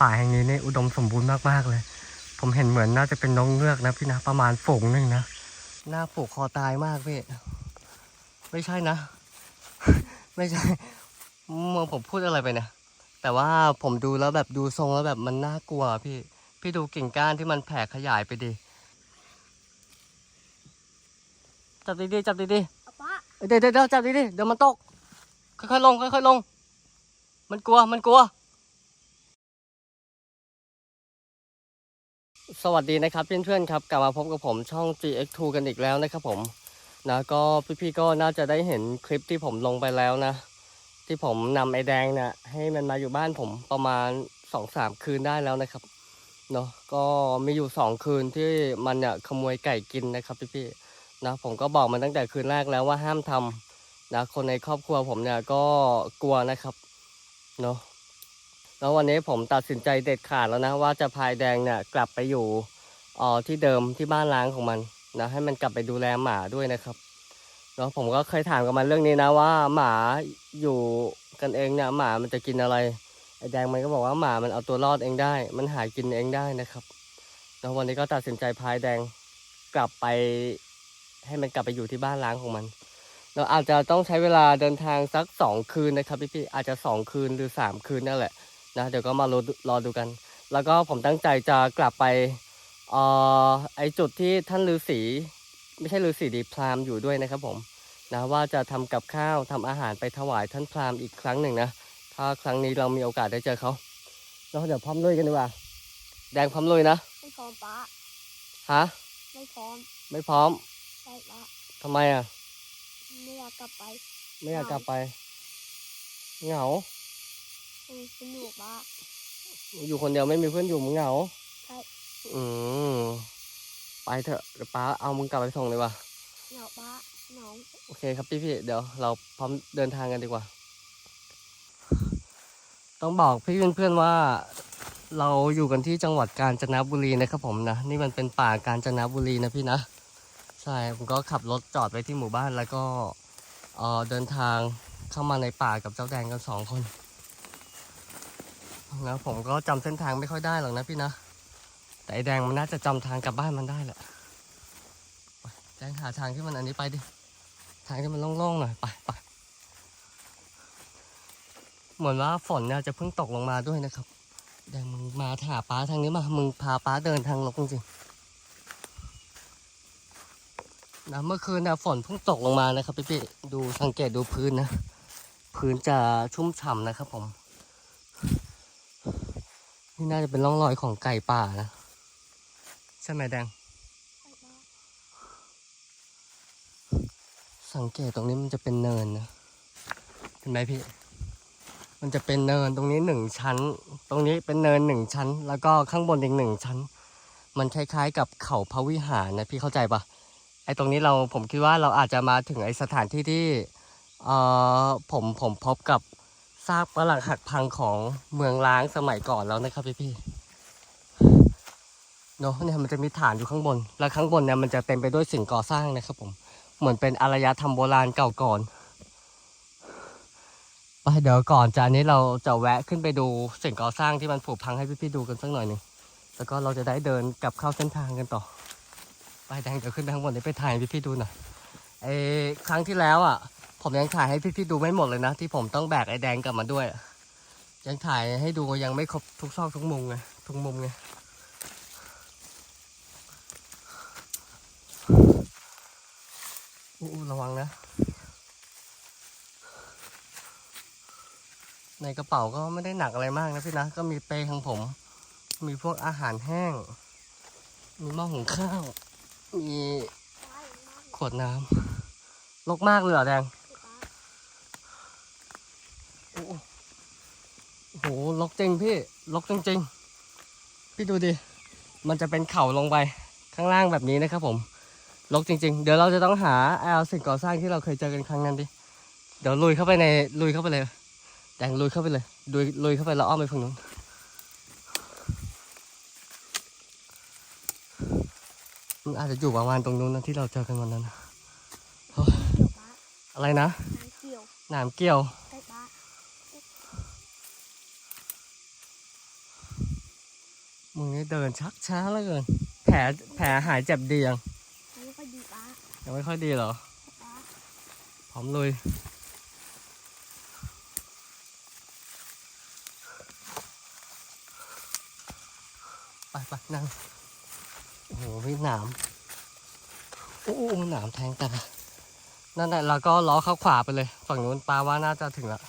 ป่าแห่งนี้นี่อุดมสมบูรณ์มากๆเลย ผมเห็นเหมือนน่าจะเป็นนกเงือกนะพี่นะประมาณฝูงหนึ่งนะหน้าผูกคอตายมากพี่ไม่ใช่นะ ไม่ใช่เมื่อผมพูดอะไรไปเนี่ยแต่ว่าผมดูแล้วแบบดูทรงแล้วแบบมันน่ากลัวพี่พี่ดูกิ่งก้านที่มันแผ่ขยายไปดิจับดีๆจับดีๆเอาป้าเดี๋ยวเดี๋ยวเดี๋ยวจับดีดิเดี๋ยวมันตกค่อยๆลงค่อยๆลง มันกลัวมันกลัว สวัสดีนะครับเพื่อนๆครับกลับมาพบกับผมช่อง GX2 กันอีกแล้วนะครับผมนะก็พี่ๆก็น่าจะได้เห็นคลิปที่ผมลงไปแล้วนะ ที่ผมนำไอแดงเนี่ยให้มันมาอยู่บ้านผมประมาณสองสามคืนได้แล้วนะครับเนาะก็มีอยู่สองคืนที่มันเนี่ยขโมยไก่กินนะครับพี่ๆนะผมก็บอกมันตั้งแต่คืนแรกแล้วว่าห้ามทำนะคนในครอบครัวผมเนี่ยก็กลัวนะครับเนาะ แล้ววันนี้ผมตัดสินใจเด็ดขาดแล้วนะ ว่าจะพายแดงเนี่ยกลับไปอยู่ออที่เดิมที่บ้านล้างของมันนะให้มันกลับไปดูแลหมาด้วยนะครับเนาะผมก็เคยถามกับมันเรื่องนี้นะว่าหมาอยู่กันเองเนี่ยหมามันจะกินอะไรไอ้แดงมันก็บอกว่าหมามันเอาตัวรอดเองได้ มันหากินเองได้นะครับแล้ววันนี้ก็ตัดสินใจพายแดงกลับไป ให้มันกลับไปอยู่ที่บ้านล้างของมัน เราอาจจะต้องใช้เวลาเดินทางสักสองคืนนะครับพี่ๆอาจจะสองคืนหรือสามคืนนั่นแหละ นะเดี๋ยวก็มารอดูรอดูกัน แล้วก็ผมตั้งใจจะกลับไปเอ่อไอจุดที่ท่านฤาษีไม่ใช่ฤาษีดีพราหมณ์อยู่ด้วยนะครับผมนะว่าจะทำกับข้าวทำอาหารไปถวายท่านพราหมณ์อีกครั้งหนึ่งนะถ้าครั้งนี้เรามีโอกาสได้เจอเขาแล้วเดี๋ยวพร้อมลุยกันดีกว่าแดงพร้อมลุยนะไม่พร้อมป้าฮะไม่พร้อม ไม่พร้อมใช่ป้าทำไมอะไม่อยากกลับไป ไม่อยากกลับไปเหงา เออสนุกป้าอยู่คนเดียวไม่มีเพื่อนอยู่มึงเหงาใช่อืมไปเถอะเดี๋ยวป้าเอามึงกลับไปส่งเลยว่ะเหงาป้าเหงาโอเคครับพี่พี่ๆเดี๋ยวเราพร้อมเดินทางกันดีกว่า ต้องบอกพี่เพื่อนๆว่า เราอยู่กันที่จังหวัดกาญจนบุรีนะครับผมนะนี่มันเป็นป่ากาญจนบุรีนะพี่นะใช่ผมก็ขับรถจอดไว้ที่หมู่บ้านแล้วก็เออเดินทางเข้ามาในป่ากับเจ้าแดงกันสองคน นะผมก็จำเส้นทางไม่ค่อยได้หรอกนะพี่นะ แต่ไอแดงมันน่าจะจำทางกลับบ้านมันได้แหละแดงหาทางที่มันอันนี้ไปดิ ทางที่มันโล่งๆหน่อยไปไปเหมือนว่าฝนเนี่ยจะเพิ่งตกลงมาด้วยนะครับ แดงมึงมาหาป้าทางนี้มา มึงพาป้าเดินทางลกจริงๆนะเมื่อคืนนะฝนเพิ่งตกลงมานะครับพี่พี่ๆดูสังเกตดูพื้นนะ พื้นจะชุ่มฉ่ำนะครับผม นี่น่าจะเป็นร่องรอยของไก่ป่านะใช่ไหมแดง สังเกตตรงนี้มันจะเป็นเนินนะเห็นไหมพี่ มันจะเป็นเนินตรงนี้หนึ่งชั้น ตรงนี้เป็นเนินหนึ่งชั้น แล้วก็ข้างบนอีกหนึ่งชั้น มันคล้ายๆ กับเขาพระวิหารนะพี่เข้าใจปะไอ้ตรงนี้เราผมคิดว่าเราอาจจะมาถึงไอ้สถานที่ที่เอ่อผมผมพบกับ ซากปรักหักพังของเมืองล้างสมัยก่อนแล้วนะครับพี่พี่เนาะเนี่ยมันจะมีฐานอยู่ข้างบน แล้วข้างบนเนี่ยมันจะเต็มไปด้วยสิ่งก่อสร้างนะครับผม เหมือนเป็นอารยธรรมโบราณเก่าก่อนไปเดี๋ยวก่อนจากนี้เราจะแวะขึ้นไปดูสิ่งก่อสร้างที่มันผุพังให้พี่ๆดูกันสักหน่อยหนึ่งแล้วก็เราจะได้เดินกลับเข้าเส้นทางกันต่อ ไปแดงเดี๋ยวขึ้นไปข้างบนนี้ไปถ่ายพี่ๆดูหน่อย ไอ้ครั้งที่แล้วอะ ผมยังถ่ายให้พี่ๆดูไม่หมดเลยนะ ที่ผมต้องแบกไอ้แดงกลับมาด้วย ยังถ่ายให้ดูยังไม่ครบทุกซอกทุกมุมไงทุกมุมไงอู้ระวังนะ ในกระเป๋าก็ไม่ได้หนักอะไรมากนะพี่นะ ก็มีเปของผม มีพวกอาหารแห้ง มีหม้อหุงข้าว มีขวดน้ำ ลกมากเลยเหรอแดงโอ้โหลกจริงพี่ลกจริงๆ พี่ดูดิ มันจะเป็นเข่าลงไปข้างล่างแบบนี้นะครับผมลกจริง ๆ เดี๋ยวเราจะต้องหาเอาสิ่งก่อสร้างที่เราเคยเจอกันครั้งนั้นดิ เดี๋ยวลุยเข้าไปในลุยเข้าไปเลย แดงลุยเข้าไปเลยลุยลุยเข้าไปแล้วอ้อมไปฝั่งนู้นมันอาจจะอยู่ประมาณตรงนู้นนะที่เราเจอกันวันนั้นนะ อะไรนะน้ำเกี่ยวหนามเกี่ยวใช่ป้ามึงนี่เดินชักช้าเหลือเกิน แผลแผลหายเจ็บดียังอันนี้ก็ดีป้ายังไม่ค่อยดีเหรอป้าพร้อมลุยไปไปนั่งโอ้โหพี่หนามโอ้โหหนามแทงตา นั่นแหละเราก็ล้อเข้าขวาไปเลย ฝั่งนู้นปลาว่าน่าจะถึงแล้ว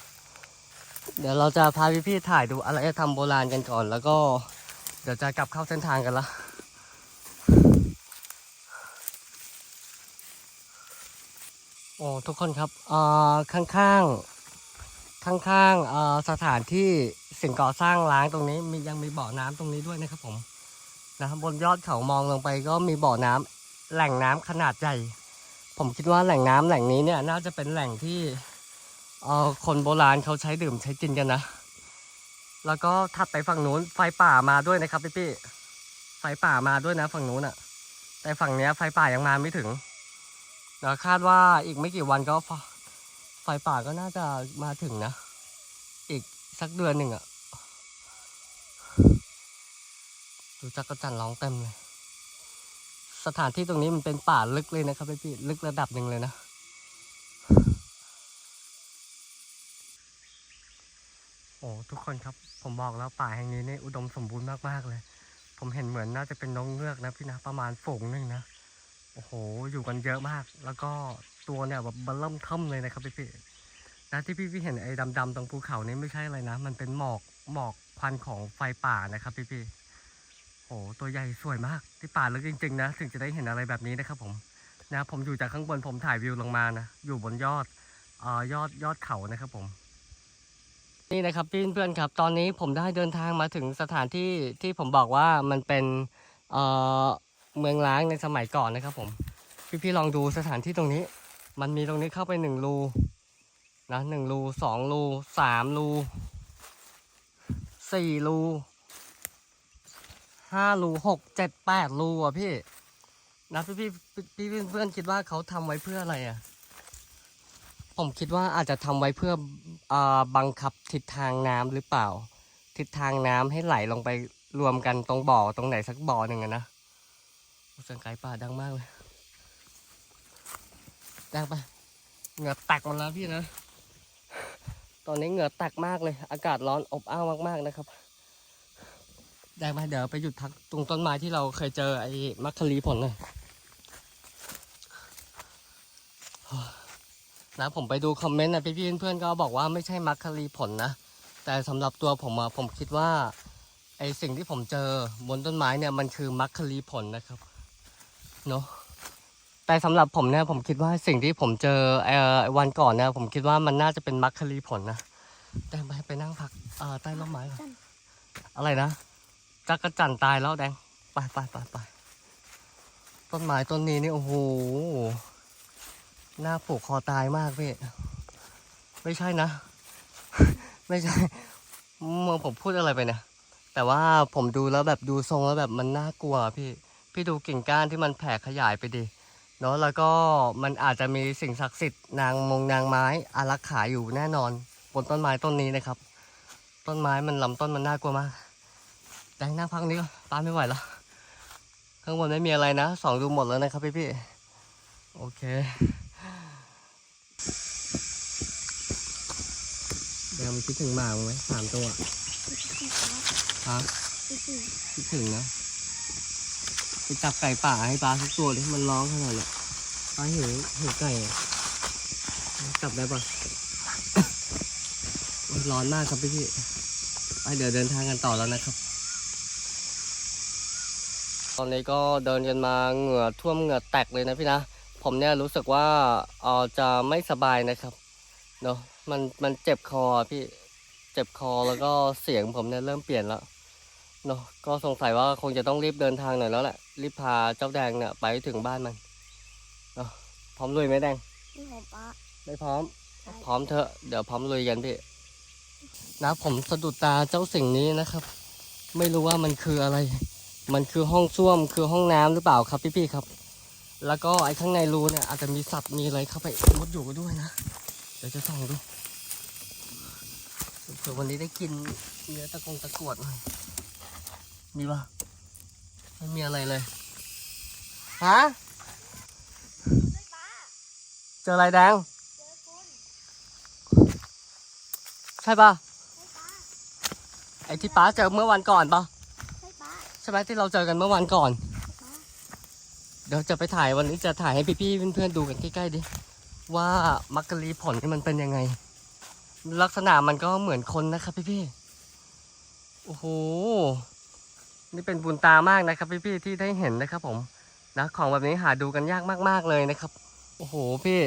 เดี๋ยวเราจะพาพี่ๆถ่ายดูอะไรทำโบราณกันก่อน แล้วก็เดี๋ยวจะกลับเข้าเส้นทางกันละโอ้ทุกคนครับอ่อข้างๆข้างๆอ่อสถานที่สิ่งก่อสร้างล้างตรงนี้มียังมีบ่อน้ำตรงนี้ด้วยนะครับผมนะครับบนยอดเขามองลงไปก็มีบ่อน้ำแหล่งน้ำขนาดใหญ่ ผมคิดว่าแหล่งน้ำแหล่งนี้เนี่ยน่าจะเป็นแหล่งที่เอ่อคนโบราณเขาใช้ดื่มใช้กินกันนะ แล้วก็ถัดไปฝั่งนู้นไฟป่ามาด้วยนะครับพี่พี่ๆไฟป่ามาด้วยนะฝั่งนู้นอะแต่ฝั่งเนี้ยไฟป่ายังมาไม่ถึงเดี๋ยวคาดว่าอีกไม่กี่วันก็ไฟไฟป่าก็น่าจะมาถึงนะ อีกสักเดือนหนึ่งอะดูจักรจันทร์ร้องเต็มเลย สถานที่ตรงนี้มันเป็นป่าลึกเลยนะครับพี่พี่ลึกระดับหนึ่งเลยนะ โอ้ทุกคนครับ ผมบอกแล้วป่าแห่งนี้นี่อุดมสมบูรณ์มากๆเลย ผมเห็นเหมือนน่าจะเป็นน้องเงือกนะพี่นะประมาณฝูงหนึ่งนะโอ้โห อยู่กันเยอะมาก แล้วก็ตัวเนี่ยแบบบัลเริ่มเทิมเลยนะครับพี่พี่นะที่พี่พี่เห็นไอ้ดำๆตรงภูเขานี่ไม่ใช่อะไรนะ มันเป็นหมอกหมอกควันของไฟป่านะครับพี่พี่ โอ้โหตัวใหญ่สวยมากที่ป่าลึกจริงๆนะ ถึงจะได้เห็นอะไรแบบนี้นะครับผมนะผมอยู่จากข้างบนผมถ่ายวิวลงมานะ อยู่บนยอดเอ่อยอดยอดเขานะครับผม นี่นะครับพี่เพื่อนๆครับ ตอนนี้ผมได้เดินทางมาถึงสถานที่ที่ผมบอกว่ามันเป็นเอ่อเมืองล้างในสมัยก่อนนะครับ ผม พี่ๆลองดูสถานที่ตรงนี้ มันมีตรงนี้เข้าไปหนึ่งรูนะหนึ่งรูสองรูสามรูสี่รู ห้ารูหกเจ็ดแปดรูอะพี่นะพี่พี่พี่พี่เพื่อนๆคิดว่าเขาทำไว้เพื่ออะไรอะ ผมคิดว่าอาจจะทำไว้เพื่อเอ่อบังคับทิศทางน้ำหรือเปล่า ทิศทางน้ำให้ไหลลงไปรวมกันตรงบ่อตรงไหนสักบ่อหนึ่งนะเสียงไก่ป่าดังมากเลยดังไปเหงื่อแตกหมดแล้วพี่นะ ตอนนี้เหงื่อแตกมากเลย อากาศร้อนอบอ้าวมากๆนะครับ ได้ไหมเดี๋ยวไปหยุดพักตรงต้นไม้ที่เราเคยเจอไอ้มัคคลีผลหน่อยนะผมไปดูคอมเมนต์นะพี่ๆเพื่อนๆก็บอกว่าไม่ใช่มัคคลีผลนะ แต่สำหรับตัวผมอะผมคิดว่าไอสิ่งที่ผมเจอบนต้นไม้เนี่ยมันคือมัคคลีผลนะครับเนาะแต่สำหรับผมเนี่ยผมคิดว่าสิ่งที่ผมเจอเอ่อวันก่อนเนี่ยผมคิดว่ามันน่าจะเป็นมัคคลีผลนะแดงไปไปนั่งพักเอ่อใต้ร่มไม้ก่อนอะไรนะ จักรจันตายแล้วแดง ไปไปไปไปต้นไม้ต้นนี้นี่โอ้โห หน้าผูกคอตายมากพี่ ไม่ใช่นะ ไม่ใช่เมื่อผมพูดอะไรไปเนี่ยแต่ว่าผมดูแล้วแบบดูทรงแล้วแบบมันน่ากลัวพี่ พี่ดูกิ่งก้านที่มันแผ่ขยายไปดิ เนาะแล้วก็มันอาจจะมีสิ่งศักดิ์สิทธิ์นางมงนางไม้อารักขาอยู่แน่นอน บนต้นไม้ต้นนี้นะครับ ต้นไม้มันลำต้นมันน่ากลัวมาก แดงหน้าพักนี้ก่อนป้าไม่ไหวแล้วข้างบนไม่มีอะไรนะสองดูหมดแล้วนะครับพี่พี่โอเคแดงมันคิดถึงหมางไหมสามตัวฮะคิดถึงนะไปจับไก่ป่าให้ปลาทุกตัวดิมันร้องขนาดเนี้ยปลาหิวหิวไก่จับได้ปะร้อนมากครับพี่พี่ไปเดี๋ยวเดินทางกันต่อแล้วนะครับ ตอนนี้ก็เดินกันมาเหงื่อท่วมเหงื่อแตกเลยนะพี่นะ ผมเนี่ยรู้สึกว่าเออจะไม่สบายนะครับเนาะมันมันเจ็บคอพี่เจ็บคอแล้วก็เสียงผมเนี่ยเริ่มเปลี่ยนแล้วเนาะก็สงสัยว่าคงจะต้องรีบเดินทางหน่อยแล้วแหละรีบพาเจ้าแดงเนี่ยไปถึงบ้านมันเนาะพร้อมลุยไหมแดงนี่ของป้าไม่พร้อมใช่พร้อมเถอะเดี๋ยวพร้อมลุยกันพี่นะผมสะดุดตาเจ้าสิ่งนี้นะครับ ไม่รู้ว่ามันคืออะไร มันคือห้องส้วมคือห้องน้ำหรือเปล่าครับพี่ๆครับ แล้วก็ไอ้ข้างในรูเนี่ยอาจจะมีสัตว์มีอะไรเข้าไปมุดอยู่ด้วยนะเดี๋ยวจะส่องดูเผื่อวันนี้ได้กินเนื้อตะกงตะกรวดหน่อยมีปะไม่มีอะไรเลยฮะเจออะไรแดงใช่ปะไอที่ป้าเจอเมื่อวันก่อนปะ ช่ป้าใช่ไหมที่เราเจอกันเมื่อวันก่อน เดี๋ยวจะไปถ่ายวันนี้จะถ่ายให้พี่ๆเพื่อนๆดูกันใกล้ๆดิ ว่ามักกะลีผลนี่มันเป็นยังไง ลักษณะมันก็เหมือนคนนะครับพี่ๆ โอ้โห นี่เป็นบุญตามากนะครับพี่ๆที่ได้เห็นนะครับผมนะของแบบนี้หาดูกันยากมากๆเลยนะครับ โอ้โหพี่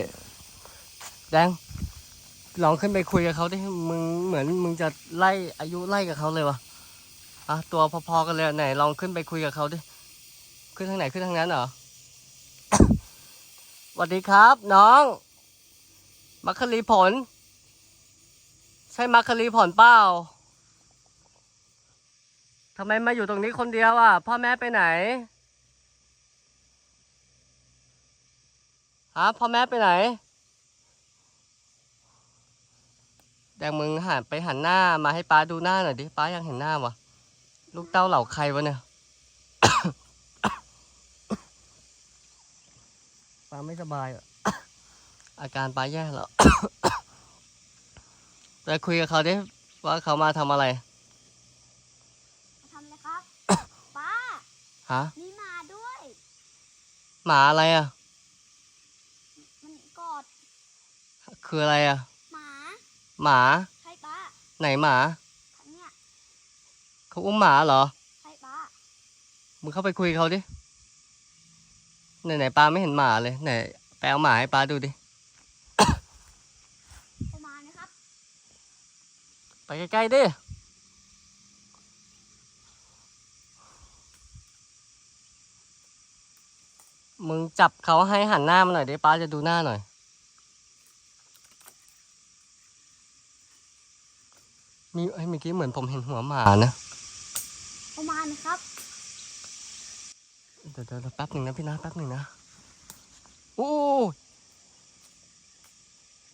แดงลองขึ้นไปคุยกับเขาดิ มึงเหมือนมึงจะไล่อายุไล่กับเขาเลยวะ อะตัวพอๆกันเลยไหนลองขึ้นไปคุยกับเขาดิ ขึ้นทางไหนขึ้นทางนั้นเหรอสวัสดีครับ น้อง มัคคลีผล ใช่มัคคลีผลเปล่าทำไมมาอยู่ตรงนี้คนเดียวอะ พ่อแม่ไปไหนฮะพ่อแม่ไปไหน แดงมึงหันไปหันหน้ามาให้ป้าดูหน้าหน่อยดิ ป้ายังเห็นหน้าวะ ลูกเต้าเหล่าใครวะเนี่ยป้าไม่สบายอะอาการป้าแย่แล้วไปคุยกับเขาดิว่าเขามาทำอะไรมาทำเลยครับ ป้าฮะมีหมาด้วย หมาอะไรอะ มันกอด คืออะไรอะ หมา หมา ใช่ป้า ไหนหมาคันเนี้ย เขาอุ้มหมาเหรอ ใช่ป้ามึงเข้าไปคุยกับเขาดิ ไหนไหนป้าไม่เห็นหมาเลยไหนไปเอาหมาให้ป้าดูดิ ประมาณนะครับ ไปใกล้ๆดิ มึงจับเขาให้หันหน้ามาหน่อยดิป้าจะดูหน้าหน่อย มีเอ้ยเมื่อกี้เหมือนผมเห็นหัวหมานะ ประมาณนะครับ เดี๋ยวเดี๋ยวแป๊บหนึ่งนะพี่นะแป๊บหนึ่งนะโอ้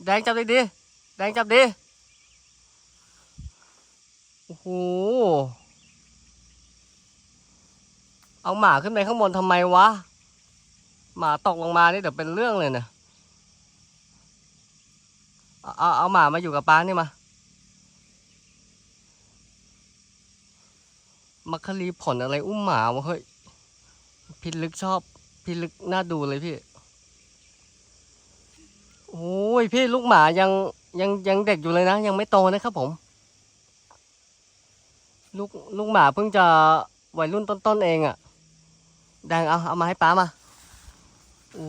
แดงจับดิดิแดงจับดิโอ้โหเอาหมาขึ้นไปข้างบนทำไมวะ หมาตกลงมานี่เดี๋ยวเป็นเรื่องเลยเนะเอาเอาเอาหมามาอยู่กับป้านี่มา มัคคีผลอะไรอุ้มหมาวะเฮ้ยพี่ลึกชอบพี่ลึกน่าดูเลยพี่ โอ้ยพี่ลูกหมายังยังยังเด็กอยู่เลยนะ ยังไม่โตนะครับผม ลูกลูกหมาเพิ่งจะวัยรุ่นต้นๆเองอะ่ะแดงเอาเอามาให้ป้ามา โอ้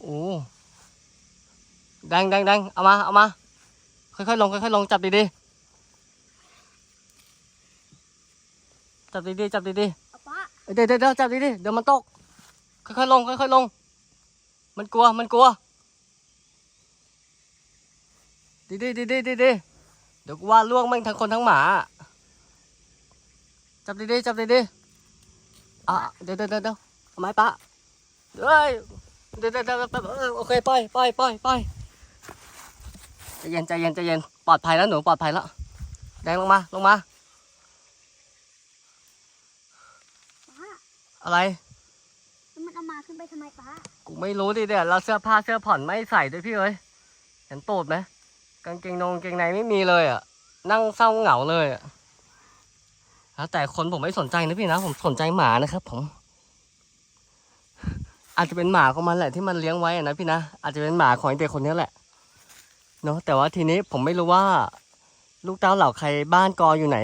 โอ้แดงแดงแดงเอามาเอามาค่อยๆลงค่อยๆลงจับดีๆ จับดีๆจับดีๆเอาป้าเดี๋ยวเดี๋ยวเดี๋ยวจับดิดิเดี๋ยวมันตก ค่อยๆลงค่อยๆลง มันกลัวมันกลัว ดีดีดีดีดีดีเดี๋ยวกูว่าล่วงแม่งทั้งคนทั้งหมา จับดีดีจับดีดีอะเดี๋ยวเดี๋ยวเดี๋ยวเดี๋ยวเอาไม้ปะเฮ้ยเดี๋ยวเดี๋ยวเดี๋ยวเดี๋ยวเออโอเคไปไปไปไปใจเย็นใจเย็นใจเย็นปลอดภัยแล้วหนูปลอดภัยแล้วแดงลงมาลงมาป้า อะไร แล้วมันเอามาขึ้นไปทำไมป้ากูไม่รู้ดิเนี่ยเราเสื้อผ้าเสื้อผ่อนไม่ใส่ด้วยพี่เอ้ยเห็นตูดไหมกางเกงนงกางเกงในไม่มีเลยอะ นั่งเศร้าเหงาเลยอะแล้วแต่คนผมไม่สนใจนะพี่นะ ผมสนใจหมานะครับ ผม อาจจะเป็นหมาของมันแหละที่มันเลี้ยงไว้อะนะพี่นะอาจจะเป็นหมาของไอ้เด็กคนนี้แหละเนาะแต่ว่าทีนี้ผมไม่รู้ว่า ลูกเต้าเหล่าใครบ้านกออยู่ไหน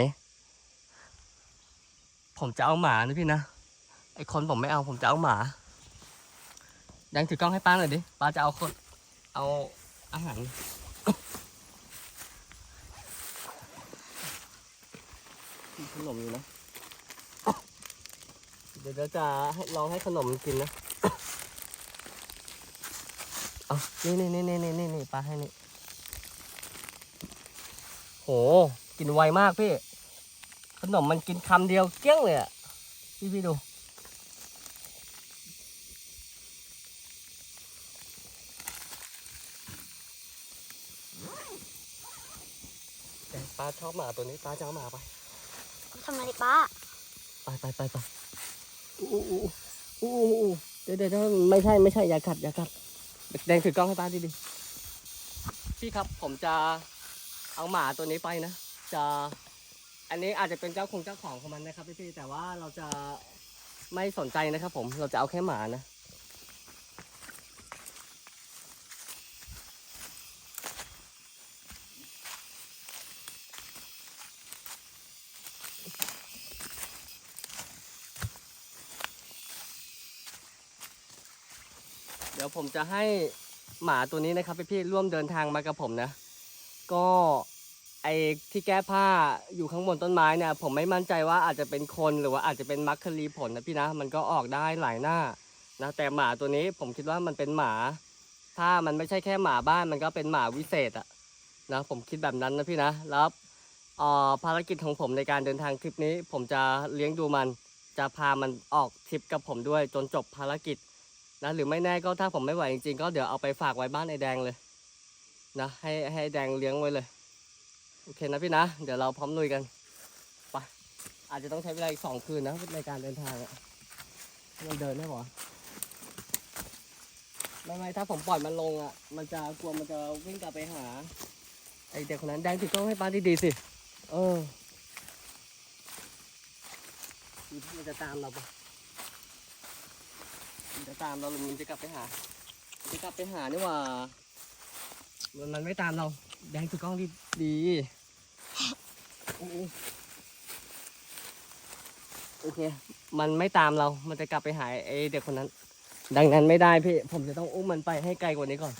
ผมจะเอาหมานะพี่นะ ไอคนผมไม่เอาผมจะเอาหมายังถือกล้องให้ป้าหน่อยดิป้าจะเอาคนเอาอาหารมีขนมอยู่นะเดี๋ยวเดี๋ยวจะให้ลองให้ขนมมันกินนะเอานี่นี่นี่นี่นี่นี่นี่ป้าให้นี่ โห กินไวมากพี่ ขนมมันกินคำเดียวเกลี้ยงเลยอะพี่พี่ดู ป้าชอบหมาตัวนี้ป้าจะเอาหมาไปทำไมป้า ไปไปไปไปอู้อู้อู้อู้อู้เดี๋ยวเดี๋ยวเดี๋ยวไม่ใช่ไม่ใช่อย่ากัดอย่ากัดแดงถือกล้องให้ป้าดิดิพี่ครับผมจะเอาหมาตัวนี้ไปนะจะอันนี้อาจจะเป็นเจ้าคงเจ้าของของมันนะครับพี่ๆแต่ว่าเราจะไม่สนใจนะครับ ผมเราจะเอาแค่หมานะ ดี๋ยวผมจะให้หมาตัวนี้นะครับพี่ๆร่วมเดินทางมากับผมนะ ก็ไอที่แก้ผ้าอยู่ข้างบนต้นไม้เนี่ยผมไม่มั่นใจว่าอาจจะเป็นคนหรือว่าอาจจะเป็นมัคคลีผลนะพี่นะ มันก็ออกได้หลายหน้านะแต่หมาตัวนี้ผมคิดว่ามันเป็นหมา ถ้ามันไม่ใช่แค่หมาบ้านมันก็เป็นหมาวิเศษอะนะผมคิดแบบนั้นนะพี่นะแล้วภารกิจของผมในการเดินทางทริปนี้ ผมจะเลี้ยงดูมันจะพามันออกทริปกับผมด้วยจนจบภารกิจ นะหรือไม่แน่ก็ถ้าผมไม่ไหวจริงๆ ก็เดี๋ยวเอาไปฝากไว้บ้านไอ้แดงเลยนะให้ให้แดงเลี้ยงไว้เลย โอเคนะพี่นะ เดี๋ยวเราพร้อมลุยกันไปอาจจะต้องใช้เวลาอีกสองคืนนะในการเดินทางอะมันเดินได้หรอไม่ไม่ถ้าผมปล่อยมันลงอะ มันจะกลัวมันจะวิ่งกลับไปหา ไอเด็กคนนั้นแดงถือกล้องให้ป้าดีๆสิ เออมันจะตามเราปะ มันจะตามเราหรือมันจะกลับไปหามันจะกลับไปหานี่หว่า มันมันไม่ตามเรา แดงถือกล้องดีดีโอ้โหโอเค มันไม่ตามเรา มันจะกลับไปหาไอเด็กคนนั้น ดังนั้นไม่ได้พี่ ผมจะต้องอุ้มมันไปให้ไกลกว่านี้ก่อน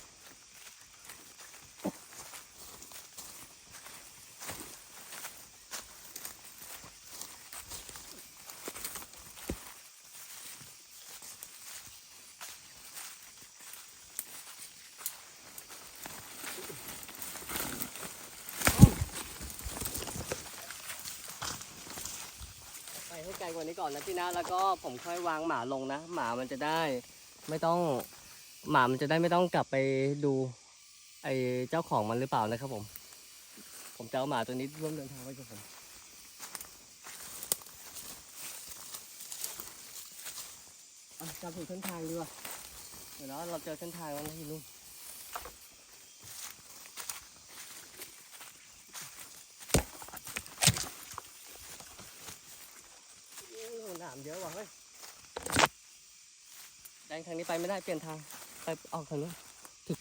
ไปให้ไกลกว่า นะ แล้วก็ผมค่อยวางหมาลงนะ หมามันจะได้ไม่ต้องหมามันจะได้ไม่ต้องกลับไปดูไอ้เจ้าของมันหรือเปล่านะครับผม ผมจะเอาหมาตัวนี้ร่วมเดินทางไว้กับผมอะจำถูกเส้นทางดีกว่าเดี๋ยวเราเจอเส้นทางแล้วนะพี่ลุงโอ้ หนามเยอะว่ะเฮ้ยแดงทางนี้ไปไม่ได้เปลี่ยนทาง ไปออกทางนู้นถึก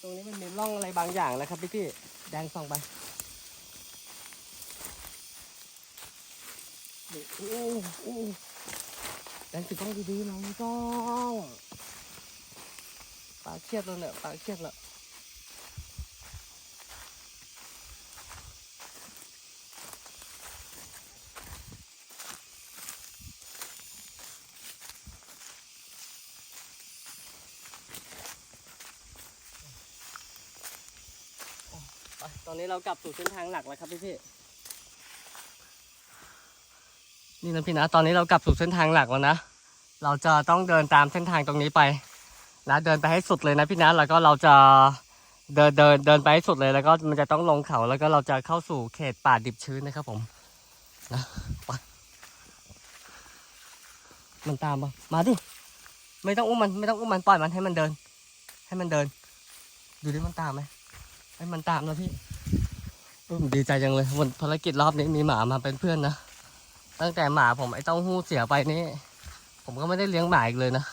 ตรงนี้มันมีร่องอะไรบางอย่างนะครับพี่พี่แดงส่องไปนี่โอ้โอ้ แดงติดกล้องดีๆน้องกล้องปลาเครียดแล้วเนี่ยปลาเครียดแล้วไปตอนนี้เรากลับสู่เส้นทางหลักแล้วครับพี่พี่ นี่นะพี่นะ ตอนนี้เรากลับสู่เส้นทางหลักแล้วนะ เราจะต้องเดินตามเส้นทางตรงนี้ไป นะเดินไปให้สุดเลยนะพี่นะ แล้วก็เราจะเดินเดินเดินไปให้สุดเลย แล้วก็มันจะต้องลงเขา แล้วก็เราจะเข้าสู่เขตป่าดิบชื้นนะครับผมนะไปมันตามมามาดิ ไม่ต้องอุ้มมัน ไม่ต้องอุ้มมัน ปล่อยมันให้มันเดิน ให้มันเดิน ดูดิมันตามไหมให้มันตามนะพี่ดีใจจังเลยวันภารกิจรอบนี้มีหมามาเป็นเพื่อนนะ ตั้งแต่หมาผมไอ้เต้าหู้เสียไปนี่ ผมก็ไม่ได้เลี้ยงหมาอีกเลยนะ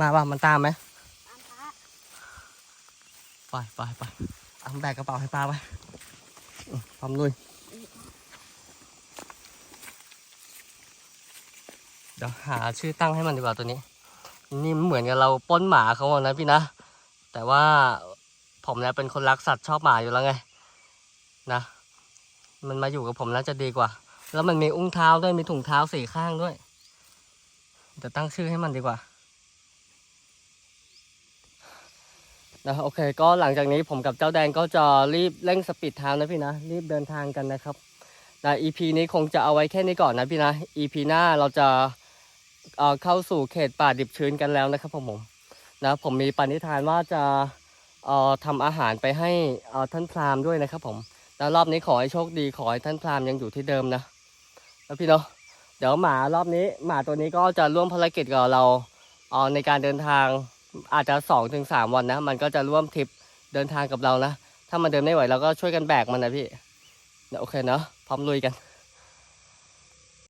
มาป่ะมันตามไหมตามพระไปไปไปเอาแบกกระเป๋าให้ป้าไปอืมพร้อมลุยเดี๋ยวหาชื่อตั้งให้มันดีกว่าตัวนี้ นี่มันเหมือนกับเราปล้นหมาเขาอะนะพี่นะ แต่ว่าผมเนี่ยเป็นคนรักสัตว์ชอบหมาอยู่แล้วไง นะ มันมาอยู่กับผมน่าจะดีกว่า แล้วมันมีอุ้งเท้าด้วยมีถุงเท้าสี่ข้างด้วยเดี๋ยวตั้งชื่อให้มันดีกว่านะโอเคก็หลังจากนี้ผมกับเจ้าแดงก็จะรีบเร่งสปีดไทม์นะพี่นะรีบเดินทางกันนะครับนะ EP นี้คงจะเอาไว้แค่นี้ก่อนนะพี่นะ EP หน้าเราจะเอ่อเข้าสู่เขตป่าดิบชื้นกันแล้วนะครับผมผมนะผมมีปณิธานว่าจะเอ่อทำอาหารไปให้เอ่อท่านพรามด้วยนะครับผม แล้วรอบนี้ขอให้โชคดีขอให้ท่านพราหมณ์ยังอยู่ที่เดิมนะแล้วพี่เนาะเดี๋ยวหมารอบนี้หมาตัวนี้ก็จะร่วมภารกิจกับเราเอ่อในการเดินทางอาจจะสองถึงสามวันนะ มันก็จะร่วมทริปเดินทางกับเรานะ ถ้ามันเดินไม่ไหวเราก็ช่วยกันแบกมันนะพี่เดี๋ยวโอเคเนาะพร้อมลุยกัน